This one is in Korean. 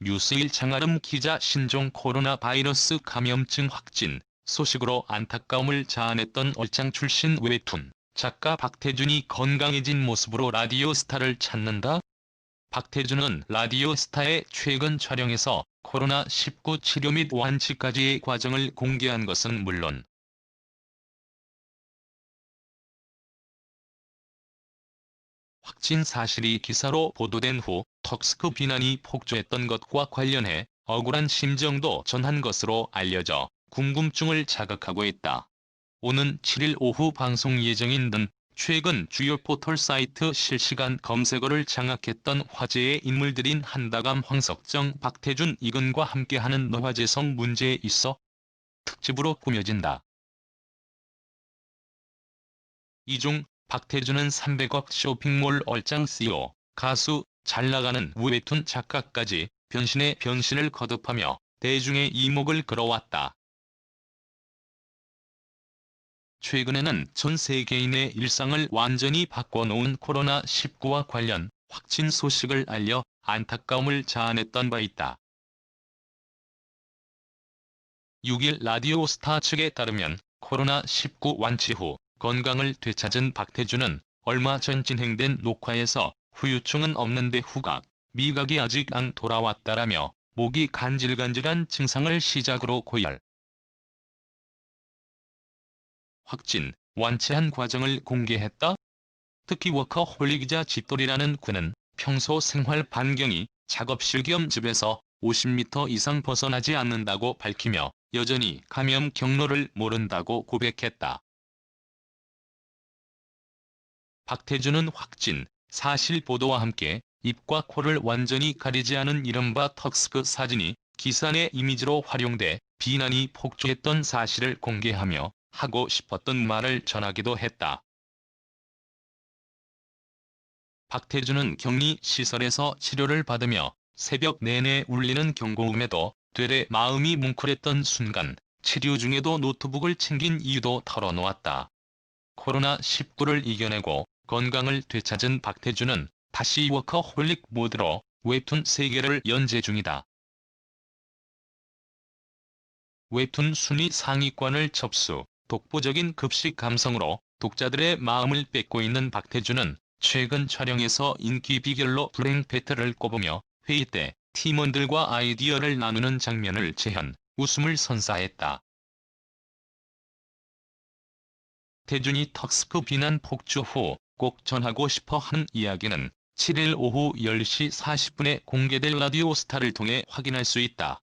뉴스일 장아름 기자 신종 코로나 바이러스 감염증 확진 소식으로 안타까움을 자아냈던 얼짱 출신 웹툰 작가 박태준이 건강해진 모습으로 라디오 스타를 찾는다? 박태준은 라디오 스타의 최근 촬영에서 코로나19 치료 및 완치까지의 과정을 공개한 것은 물론 확진 사실이 기사로 보도된 후 턱스크 비난이 폭주했던 것과 관련해 억울한 심정도 전한 것으로 알려져 궁금증을 자극하고 있다. 오는 7일 오후 방송 예정인 등 최근 주요 포털 사이트 실시간 검색어를 장악했던 화제의 인물들인 한다감 황석정 박태준 이근과 함께하는 노화재성 문제에 있어 특집으로 꾸며진다. 이중 박태준은 300억 쇼핑몰 얼짱 CEO, 가수, 잘나가는 웹툰 작가까지 변신의 변신을 거듭하며 대중의 이목을 끌어왔다. 최근에는 전 세계인의 일상을 완전히 바꿔놓은 코로나19와 관련 확진 소식을 알려 안타까움을 자아냈던 바 있다. 6일 라디오 스타 측에 따르면 코로나19 완치 후 건강을 되찾은 박태준은 얼마 전 진행된 녹화에서 후유증은 없는데 후각, 미각이 아직 안 돌아왔다라며 목이 간질간질한 증상을 시작으로 고열. 확진, 완치한 과정을 공개했다? 특히 워커홀릭이자 집돌이라는 그는 평소 생활 반경이 작업실 겸 집에서 50m 이상 벗어나지 않는다고 밝히며 여전히 감염 경로를 모른다고 고백했다. 박태준은 확진, 사실 보도와 함께 입과 코를 완전히 가리지 않은 이른바 턱스크 사진이 내 이미지로 활용돼 비난이 폭주했던 사실을 공개하며 하고 싶었던 말을 전하기도 했다. 박태준은 격리 시설에서 치료를 받으며 새벽 내내 울리는 경고음에도 되레 마음이 뭉클했던 순간 치료 중에도 노트북을 챙긴 이유도 털어놓았다. 코로나19를 이겨내고 건강을 되찾은 박태준은 다시 워커홀릭 모드로 웹툰 3개를 연재 중이다. 웹툰 순위 상위권을 접수, 독보적인 급식 감성으로 독자들의 마음을 뺏고 있는 박태준은 최근 촬영에서 인기 비결로 불행 배틀을 꼽으며 회의 때 팀원들과 아이디어를 나누는 장면을 재현, 웃음을 선사했다. 태준이 턱스크 비난 폭주 후 꼭 전하고 싶어 하는 이야기는 7일 오후 10시 40분에 공개될 라디오 스타를 통해 확인할 수 있다.